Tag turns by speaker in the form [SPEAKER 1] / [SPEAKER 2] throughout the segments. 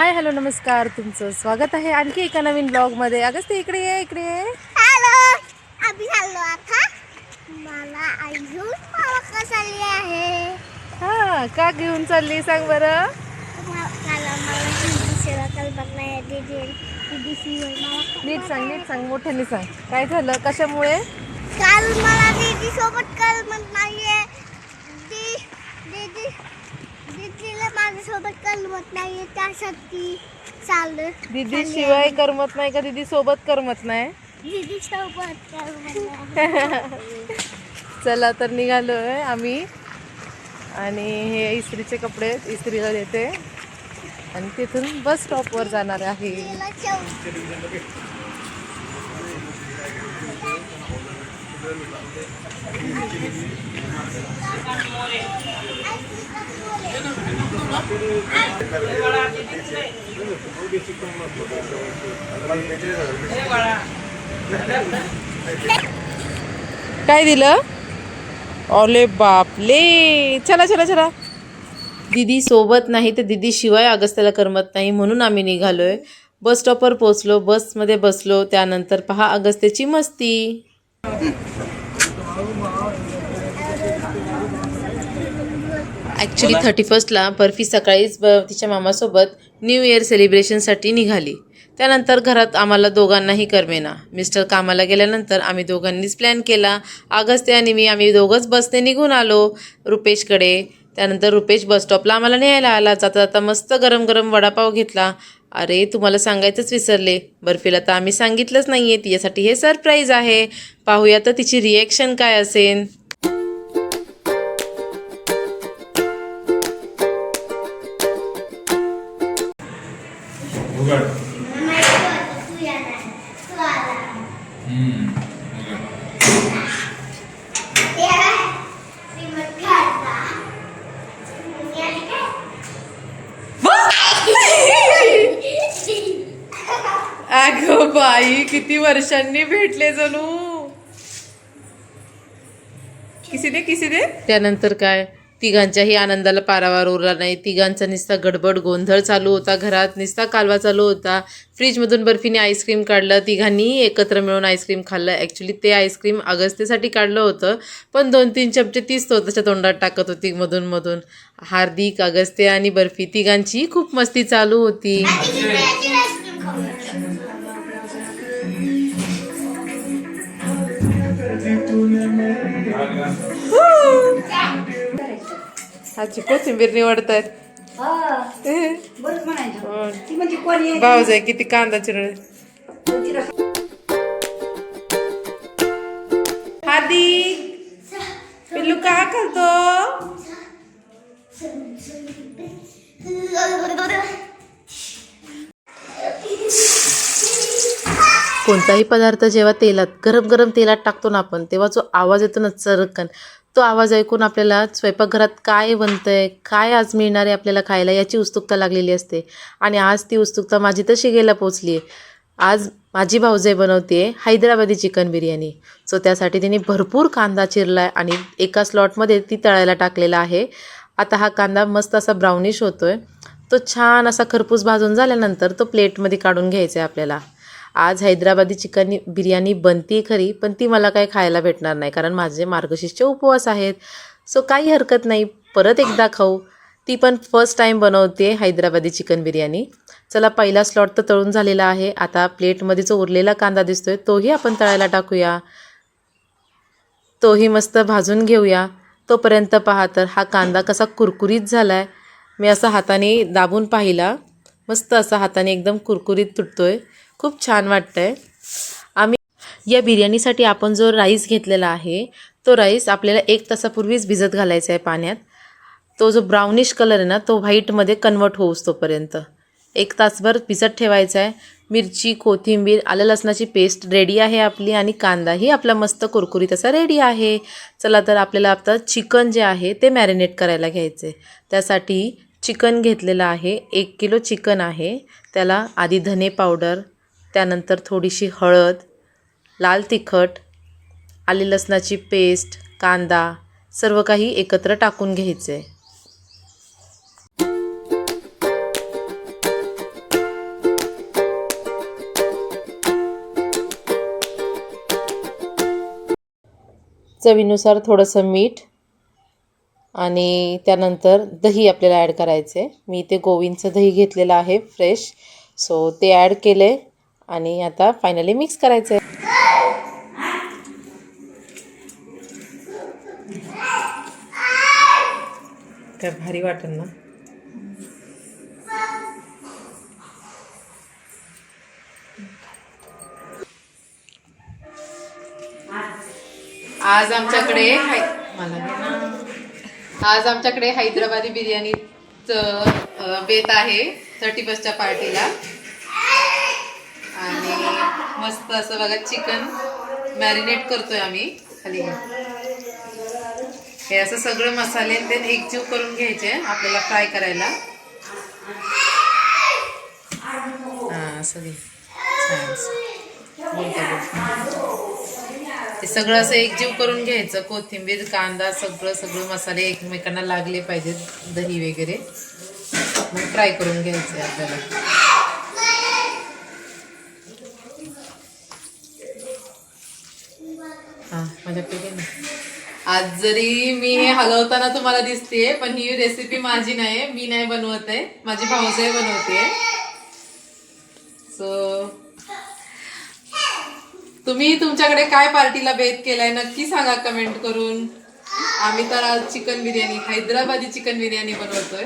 [SPEAKER 1] Hi hello नमस्कार. तुमचं स्वागत आहे आणखी एका नवीन ब्लॉगमध्ये. अगं ते इकडे ये इकडे ये.
[SPEAKER 2] हॅलो आम्ही चाललो आता. मला आई घेऊन मला का चालली आहे.
[SPEAKER 1] हा का घेऊन चालली सांग बरं.
[SPEAKER 2] मला मला हिंदी सेवा कल्पना आहे दीदी दीदी शिवाय मला
[SPEAKER 1] नीट सांग नीट सांग मोठ्याने सांग. काय झालं? कशामुळे?
[SPEAKER 2] काल मला दीदी सोबत कलमत नाहीये दी दीदी माझ्यासोबत कलमत नाहीये त्यासाठी चाललं.
[SPEAKER 1] दीदी शिवाय करमत नाही का? दीदी सोबत करमत नाही.
[SPEAKER 2] दीदी सोबत कलमत नाही.
[SPEAKER 1] चला तर निघालोय आम्ही. आणि हे इस्त्रीचे कपडे इस्त्रीला देते. आणि तिथून बस स्टॉपवर जाणार आहे. काय दिलं? ओले बापले. चला चला चला. दीदी सोबत नाही तर दिदी शिवाय अगस्त्याला करमत नाही म्हणून आम्ही निघालोय. बस स्टॉपवर पोहोचलो. बसमध्ये बसलो. त्यानंतर पहा अगस्त्याची मस्ती. ॲक्च्युली थर्टी फर्स्टला बर्फी सकाळीच ब तिच्या मामासोबत न्यू इयर सेलिब्रेशनसाठी निघाली. त्यानंतर घरात आम्हाला दोघांनाही करमेना. मिस्टर कामाला गेल्यानंतर आम्ही दोघांनीच प्लॅन केला. अगस्त्य आणि मी आम्ही दोघंच बसने निघून आलो रुपेशकडे. त्यानंतर रुपेश बस स्टॉपला आम्हाला न्यायला आला. जाता जाता मस्त गरम गरम वडापाव घेतला. अरे तुम्हाला सांगायचंच विसरले. बर्फीला तर आम्ही सांगितलंच नाही आहे तिच्यासाठी हे सरप्राईज आहे. पाहूया तर तिची रिएक्शन काय असेल. बाई किती वर्षांनी भेटले जणू. किसी दे किसी दे. त्यानंतर काय? तिघांच्याही आनंदाला पारावार उरला नाही. तिघांचा निस्ता गडबड गोंधळ चालू होता. घरात निस्ता कालवा चालू होता. फ्रीजमधून बर्फीने आईस्क्रीम काढलं. तिघांनी एकत्र मिळून आईस्क्रीम खाल्लं. ॲक्च्युली ते आईस्क्रीम अगस्तेसाठी काढलं होतं. पण दोन तीन चमचे तीच तो त्याच्या तोंडात टाकत होती मधून मधून हार्दिक अगस्ते आणि बर्फी तिघांची खूप मस्ती चालू होती. आजी कोथिंबीर निवडतायत. भाऊज आहे किती कांदा चिरळ हार्दिक पिल्लू का खातो कोणताही पदार्थ जेव्हा तेलात गरम गरम तेलात टाकतो ना आपण तेव्हा जो आवाज येतो ना चरकन तो आवाज ऐकून आपल्याला स्वयंपाकघरात काय बनतंय काय आज मिळणार आहे आपल्याला खायला याची उत्सुकता लागलेली असते. आणि आज ती उत्सुकता माझी तशी गेला पोचली आहे आज माझी भाऊजाई बनवते आहे हैदराबादी चिकन बिर्याणी. सो त्यासाठी तिने भरपूर कांदा चिरला आहे आणि एका स्लॉटमध्ये ती तळायला टाकलेला आहे. आता हा कांदा मस्त असा ब्राउनिश होतो आहे तो छान असा खरपूस भाजून झाल्यानंतर तो प्लेटमध्ये काढून घ्यायचा आहे आपल्याला. आज हैदराबादी चिकन बिर्याणी बनती खरी पण ती मला काही खायला भेटणार नाही कारण माझे मार्गशीर्षचे उपवास आहेत. सो काही हरकत नाही. परत एकदा खाऊ. ती पण फर्स्ट टाईम बनवते हैदराबादी चिकन बिर्याणी. चला पहिला स्लॉट तर तळून झालेला आहे. आता प्लेटमध्ये जो उरलेला कांदा दिसतोय तोही आपण तळायला टाकूया. तोही मस्त भाजून घेऊया. तोपर्यंत पहा तर हा कांदा कसा कुरकुरीत झाला आहे मी असा हाताने दाबून पाहिला. मस्त असा हाताने एकदम कुरकुरीत तुटतो आहे खूप छान वाटतंय. आम्ही या बिर्याणीसाठी आपण जो राईस घेतलेला आहे तो राईस आपल्याला एक तासापूर्वीच भिजत घालायचा आहे पाण्यात. तो जो ब्राउनिश कलर आहे ना तो व्हाईटमध्ये कन्वर्ट होऊस तोपर्यंत एक तासभर भिजत ठेवायचा आहे. मिरची कोथिंबीर आलं लसणाची पेस्ट रेडी आहे आपली आणि कांदाही आपला मस्त कुरकुरीत असा रेडी आहे. चला तर आपल्याला आता चिकन जे आहे ते मॅरिनेट करायला घ्यायचं. आहे त्यासाठी चिकन घेतलेलं आहे. एक किलो चिकन आहे. त्याला आधी धने पावडर त्यानंतर थोडीशी हळद लाल तिखट आले लसणाची पेस्ट कांदा सर्व काही एकत्र टाकून घ्यायचे. चवीनुसार थोडंसं मीठ आणि त्यानंतर दही आपल्याला ॲड करायचे. मी इथे गोविंदचं दही घेतलेलं आहे फ्रेश. सो ते ॲड केले. आणि आता फायनली मिक्स करायचं आहे काय भारी वाटेल ना. आज आमच्याकडे हाय मला ना. आज आमच्याकडे हैदराबादी बिर्याणीचं बेत आहे थर्टी फर्स्टच्या पार्टीला. मस्त असं बघा चिकन मॅरिनेट करतोय आम्ही. खाली हे असं सगळे मसाले ते एकजीव करून घ्यायचे आपल्याला फ्राय करायला. हां असं ते सगळं असं एकजीव करून घ्यायचं. कोथिंबीर कांदा सगळं सगळं मसाले एकमेकांना लागले पाहिजेत दही वगैरे. मग फ्राय करून घ्यायचे आपल्याला हा माझ्याकडे घे ना. आज जरी मी हे हलवताना तुम्हाला दिसतेय पण ही रेसिपी माझी नाही मी नाही बनवत आहे माझी भाऊजाई बनवते सो तुम्ही तुमच्याकडे काय पार्टीला बेत केलाय नक्की सांगा कमेंट करून. आम्ही तर आज चिकन बिर्याणी हैदराबादी चिकन बिर्याणी बनवतोय.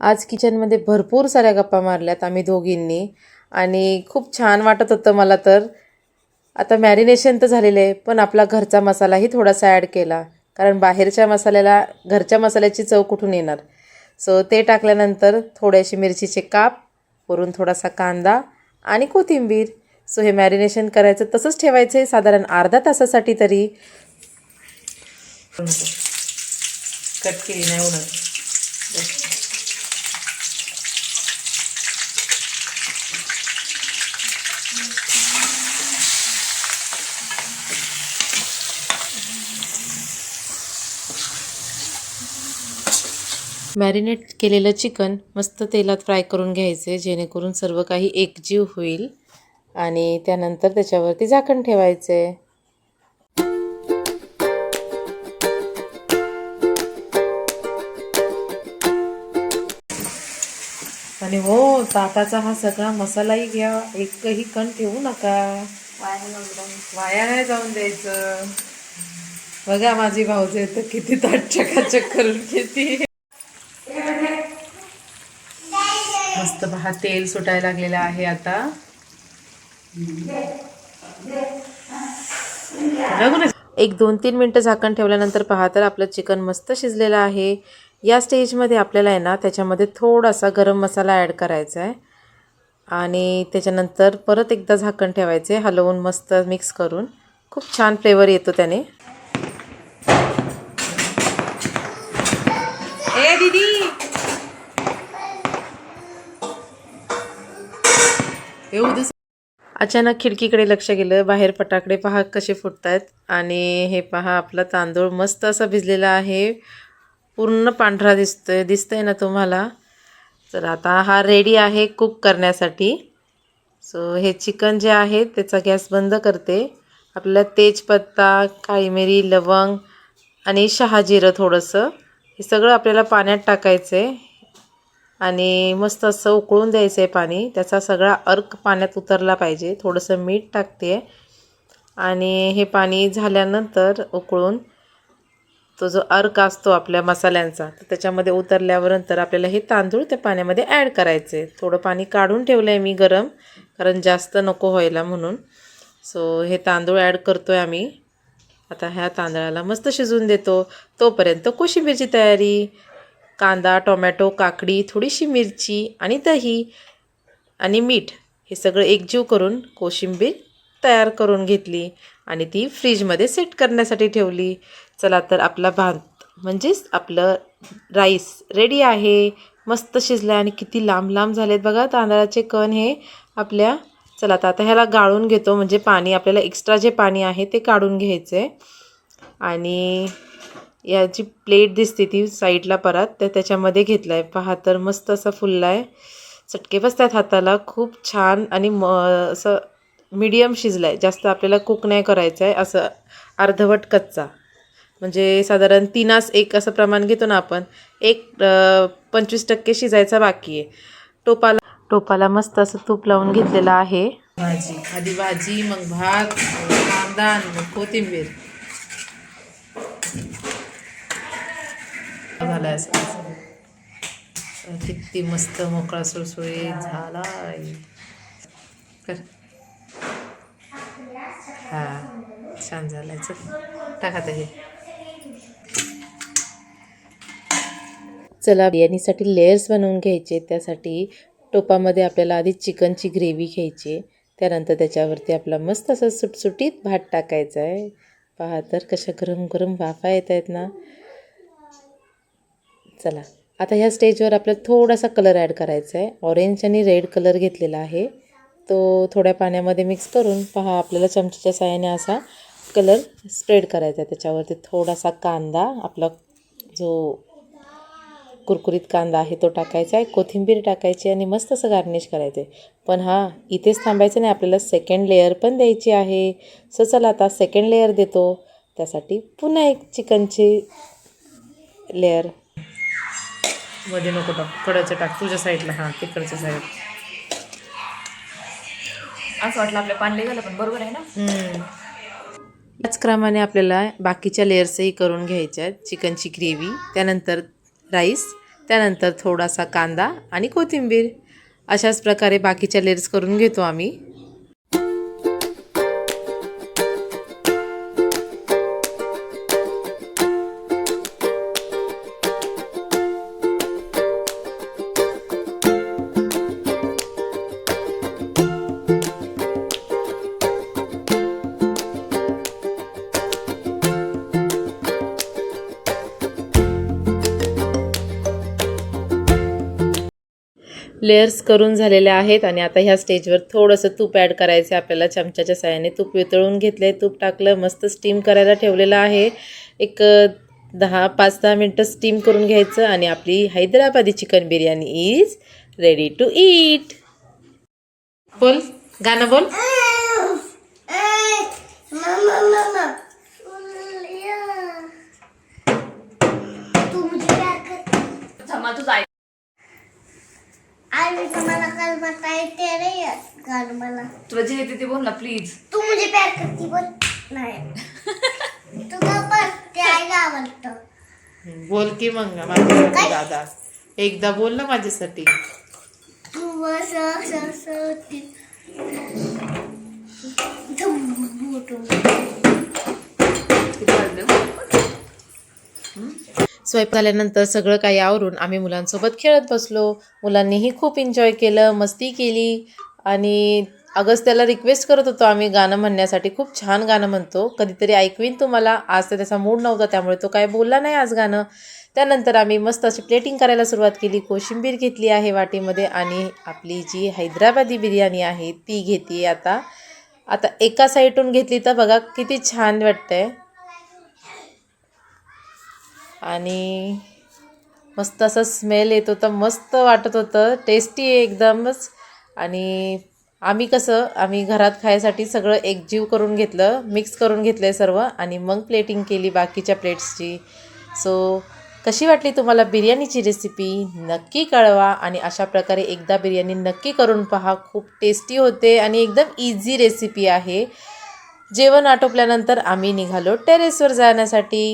[SPEAKER 1] आज किचनमध्ये भरपूर साऱ्या गप्पा मारल्यात आम्ही दोघींनी. आणि खूप छान वाटत होतं मला तर. आता मॅरिनेशन तर झालेलं आहे पण आपला घरचा मसालाही थोडासा ॲड केला. कारण बाहेरच्या मसाल्याला घरच्या मसाल्याची चव कुठून येणार? सो ते टाकल्यानंतर थोड्याशी मिरचीचे काप वरून थोडासा कांदा आणि कोथिंबीर. सो हे मॅरिनेशन करायचं तसंच ठेवायचं आहे साधारण अर्धा तासासाठी तरी. कट केली नाही उडत. मॅरिनेट केलेलं चिकन मस्त तेलात फ्राय करून घ्यायचे जेणेकरून सर्व काही एकजीव होईल. आणि त्यानंतर त्याच्यावरती झाकण ठेवायचे. आणि हो ताटाचा हा सगळा मसालाही घ्या एकही कण ठेवू नका. वाया नाही जाऊन द्यायचं. बघा माझी भाऊजी तर किती ताट चकाचक करून घेते. मस्त पहा तेल सुटायला लागलेलं आहे आता. एक दोन तीन मिनटं झाकण ठेवल्यानंतर पहा तर आपलं चिकन मस्त शिजलेलं आहे. या स्टेजमध्ये आपल्याला आहे ना त्याच्यामध्ये थोडासा गरम मसाला ॲड करायचा आहे. आणि त्याच्यानंतर परत एकदा झाकण ठेवायचे हलवून मस्त मिक्स करून. खूप छान फ्लेवर येतो त्याने. ए दीदी! एवढं अचानक खिडकीकडे लक्ष गेलं बाहेर फटाकडे पहा कसे फुटत आहेत आणि हे पहा आपला तांदूळ मस्त असा भिजलेला आहे. पूर्ण पांढरा दिसतोय दिसतंय ना तुम्हाला? तर आता हा रेडी आहे कुक करण्यासाठी. सो हे चिकन जे आहे त्याचा गॅस बंद करते. आपल्याला तेजपत्ता काळी मिरी लवंग आणि शहाजिरं थोडंसं हे सगळं आपल्याला पाण्यात टाकायचं आहे आणि मस्त असं उकळून द्यायचं आहे पाणी. त्याचा सगळा अर्क पाण्यात उतरला पाहिजे. थोडंसं मीठ टाकते. आणि हे पाणी झाल्यानंतर उकळून तो जो अर्क असतो आपल्या मसाल्यांचा तर त्याच्यामध्ये उतरल्यावर नंतर आपल्याला हे तांदूळ त्या पाण्यामध्ये ॲड करायचे. थोडं पाणी काढून ठेवलं आहे मी गरम कारण जास्त नको व्हायला म्हणून. सो हे तांदूळ ॲड करतो आहे आम्ही. आता ह्या तांदळाला मस्त शिजवून देतो. तोपर्यंत कोशिंबीरची तयारी. कांदा टोमॅटो काकडी थोडीशी मिरची आणि दही आणि मीठ हे सगळं एकजीव करून कोशिंबीर तयार करून घेतली आणि ती फ्रीजमध्ये सेट करण्यासाठी ठेवली. चला तर आपला भात म्हणजेच आपलं राईस रेडी आहे. मस्त शिजलं आहे आणि किती लांब लांब झालेत बघा तांदळाचे कण हे आपल्या. चला तर आता ह्याला गाळून घेतो म्हणजे पाणी आपल्याला एक्स्ट्रा जे पाणी आहे ते काढून घ्यायचं आहे आणि याची प्लेट दिसते ती साईडला परत तर त्याच्यामध्ये घेतला आहे पहा तर मस्त असा फुलला आहे चटके बसतात हाताला. खूप छान आणि म असं मीडियम शिजला आहे जास्त आपल्याला कुक नाही करायचं आहे असं अर्धवट कच्चा. म्हणजे साधारण तीनास एक असं प्रमाण घेतो ना आपण एक पंचवीस टक्के शिजायचा बाकी आहे. टोपाला टोपाला मस्त असं तूप लावून घेतलेलं आहे. भाजी. आधी भाजी मग भात कांदा आणि मग कोथिंबीर. झालाय. असं किती मस्त मोकळा सुळसुळीत झालाय. कर. हा छान झालाय. चल टाका हे. चला बिर्याणीसाठी लेयर्स बनवून घ्यायचे. त्यासाठी टोपामध्ये आपल्याला आधी चिकनची ग्रेव्ही घ्यायची. त्यानंतर त्याच्यावरती आपला मस्त असा सुटसुटीत भात टाकायचा आहे पहा तर कशा गरम गरम वाफा येत आहेत ना. चला. आता ह्या स्टेजवर आपल्याला थोडासा कलर ॲड करायचा आहे. ऑरेंज आणि रेड कलर घेतलेला आहे. तो थोड्या पाण्यामध्ये मिक्स करून पहा आपल्याला चमच्याच्या साहाय्याने असा कलर स्प्रेड करायचा आहे. त्याच्यावरती थोडासा कांदा आपला जो कुरकुरीत कांदा आहे तो टाकायचा आहे. कोथिंबीर टाकायची आणि मस्त असं गार्निश करायचं आहे. पण हां इथेच थांबायचं नाही. आपल्याला सेकंड लेअर पण द्यायची आहे. सो चला आता सेकंड लेअर देतो. त्यासाठी पुन्हा एक चिकनची लेअर मध्ये नको टाक. कडचं टाक. तुझ्या साईडला हां तिकडच्या साईड
[SPEAKER 3] असं वाटलं आपल्या पाणी झालं पण बरोबर आहे ना?
[SPEAKER 1] त्याचप्रमाणे आपल्याला बाकीच्या लेअर्सही करून घ्यायच्या आहेत. चिकनची ग्रेव्ही त्यानंतर राईस त्यानंतर थोडासा कांदा आणि कोथिंबीर. अशाच प्रकारे बाकीच्या लेअर्स करून घेतो आम्ही. लेयर्स करून झालेल्या आहेत आणि आता ह्या स्टेजवर थोडंसं तूप ॲड करायचं आपल्याला चमच्याच्या साह्याने तूप वितळून घेतलं आहे तूप टाकलं मस्त स्टीम करायला ठेवलेलं आहे. एक दहा पाच दहा मिनटं स्टीम करून घ्यायचं आणि आपली Hyderabadi chicken biryani is ready to eat बोल गाणं बोल
[SPEAKER 2] मम्मा मम्मा तू मुझे प्यार करती
[SPEAKER 3] थांबा तुझं ऐक
[SPEAKER 2] आज तुम्हाला कल बताए तेरे गाणं मला.
[SPEAKER 3] तुला जे येते ते बोल ना प्लीज
[SPEAKER 2] तू मुझे प्यार करती बोल. नाही. तू का पण ते आईला आवडतं.
[SPEAKER 1] बोल की मग माझ्यासाठी दादा. एकदा बोल ना माझ्यासाठी.
[SPEAKER 2] तू असं असं असं होती. धुम, धुम.
[SPEAKER 3] किती वाजले?
[SPEAKER 1] स्वयंपाक झाल्यानंतर सगळं काही आवरून आम्ही मुलांसोबत खेळत बसलो. मुलांनीही खूप एन्जॉय केलं मस्ती केली. आणि अगस्त्याला रिक्वेस्ट करत होतो आम्ही गाणं म्हणण्यासाठी. खूप छान गाणं म्हणतो. कधीतरी ऐकवीन तुम्हाला. आज तर त्याचा मूड नव्हता त्यामुळे तो काय बोलला नाही आज गाणं. त्यानंतर आम्ही मस्त अशी प्लेटिंग करायला सुरुवात केली. कोशिंबीर घेतली आहे वाटीमध्ये आणि आपली जी हैदराबादी बिर्याणी आहे ती घेते आता. आता एका साईडून घेतली तर बघा किती छान वाटतंय. आणि मस्त असं स्मेल येत होतं मस्त वाटत होतं टेस्टी एकदमच. आणि आम्ही कसं आम्ही घरात खायसाठी सगळं एकजीव करून घेतलं मिक्स करून घेतलं आहे सर्व आणि मग प्लेटिंग केली बाकीच्या प्लेट्सची सो कशी वाटली तुम्हाला बिर्याणीची रेसिपी नक्की कळवा आणि अशा प्रकारे एकदा बिर्याणी नक्की करून पहा. खूप टेस्टी होते आणि एकदम इझी रेसिपी आहे. जेवण आटोपल्यानंतर आम्ही निघालो टेरेसवर जाण्यासाठी.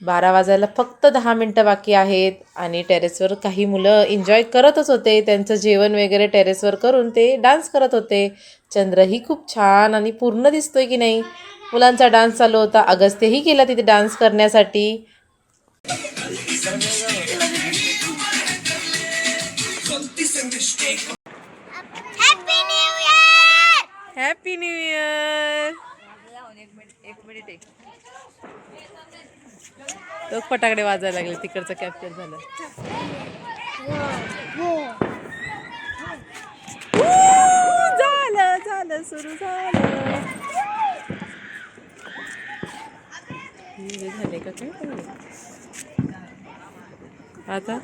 [SPEAKER 1] बारा वाजायला फक्त दहा मिनटं बाकी आहेत आणि टेरेसवर काही मुलं एन्जॉय करतच होते. त्यांचं जेवण वगैरे टेरेसवर करून ते डान्स करत होते. चंद्रही खूप छान आणि पूर्ण दिसतोय की नाही. मुलांचा डान्स चालू होता. अगस्त्यही गेला तिथे डान्स करण्यासाठी.
[SPEAKER 2] Happy new year
[SPEAKER 1] happy new year
[SPEAKER 3] एक मिनिट एक
[SPEAKER 1] तो फटाकडे वाजायला लागले तिकडचं कॅप्चर झालं. झालं झालं सुरू झालं. झाले का काय? आता?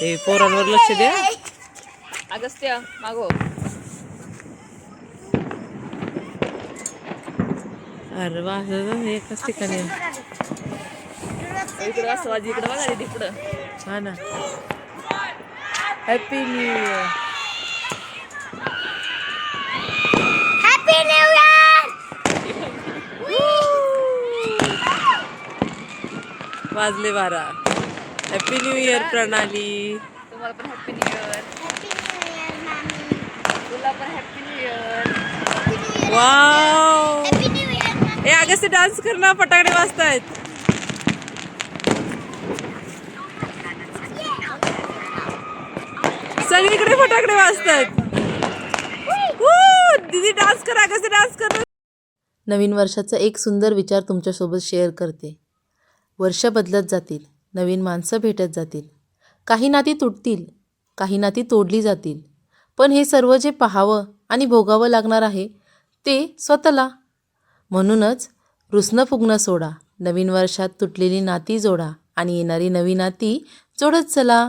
[SPEAKER 1] हे पोरांवर लक्ष द्या.
[SPEAKER 3] अगस्त्या मागो
[SPEAKER 1] अरे वा एकच ठिकाणी.
[SPEAKER 3] इकडं असं वाजी इकडं बघा दीदी इकडं
[SPEAKER 1] छान happy new year
[SPEAKER 2] happy new year
[SPEAKER 1] वाजले बारा. Happy new year Pranali.
[SPEAKER 3] तुम्हाला पण happy new year
[SPEAKER 2] happy new year मामी.
[SPEAKER 3] तुला पण हॅपी न्यू इयर
[SPEAKER 1] वाव
[SPEAKER 2] मामी
[SPEAKER 1] डान्स करणं फटाकडे वाजतायत. सगळीकडे फटाकडे वाजतायत. दीदी डान्स करा कसे डान्स कर नवीन वर्षाचा एक सुंदर विचार तुमच्यासोबत शेअर करते. वर्ष बदलत जातील नवीन माणसं भेटत जातील. काही नाती तुटतील काही नाती तोडली जातील. पण हे सर्व जे पाहावं आणि भोगावं लागणार आहे ते स्वतःला. म्हणूनच रुसणं फुगणं सोडा नवीन वर्षात तुटलेली नाती जोडा आणि येणारी नवी नाती जोडत चला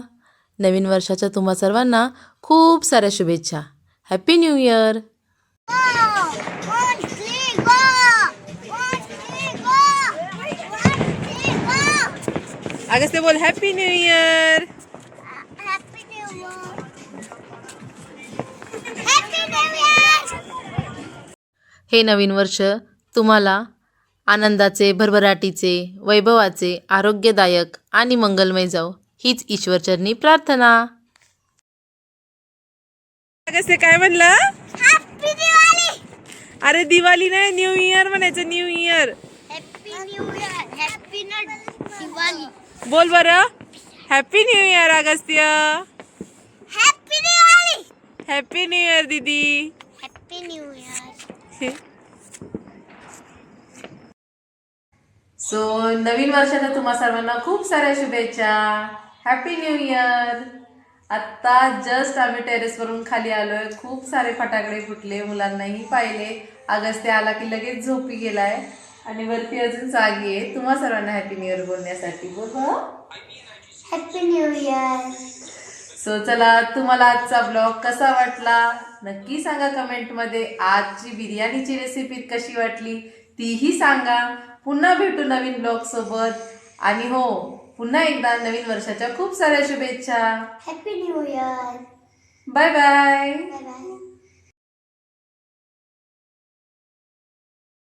[SPEAKER 1] नवीन वर्षाच्या तुम्हा सर्वांना खूप साऱ्या शुभेच्छा हॅपी न्यू इयर! अगस्ते बोल हॅपी न्यू इयर! हे नवीन वर्ष तुम्हाला आनंदाचे भरभराटीचे वैभवाचे आरोग्यदायक आणि मंगलमय जाऊ हीच ईश्वरचरणी प्रार्थना अगस्ते काय म्हणलं! अरे दिवाळी नाही न्यू इयर म्हणायचं न्यू इयर! बोल बरं happy new year Agastya! Happy new year दीदी
[SPEAKER 2] Happy New Year!
[SPEAKER 1] सो नवीन वर्षाच्या तुम्हा सर्वांना खूप साऱ्या शुभेच्छा. हॅपी न्यू इयर आत्ता जस्ट आम्ही टेरेसवरून खाली आलोय. खूप सारे फटाकडे फुटले मुलांनाही पाहिले. अगस्ते आला की लगेच झोपी गेलाय. आणि वरती अजून जागी आहे. तुम्हा सर्वांना हॅपी न्यू इयर बोलण्यासाठी. बोल.
[SPEAKER 2] Happy New Year!
[SPEAKER 1] सो चला तुम्हाला आजचा ब्लॉग कसा वाटला? नक्की सांगा कमेंटमध्ये आजची बिर्याणीची रेसिपी कशी वाटली? तीही सांगा. पुन्हा भेटू नवीन ब्लॉग सोबत आणि हो पुन्हा एकदा नवीन वर्षाच्या खूप साऱ्या शुभेच्छा
[SPEAKER 2] Happy New Year!
[SPEAKER 1] Bye bye.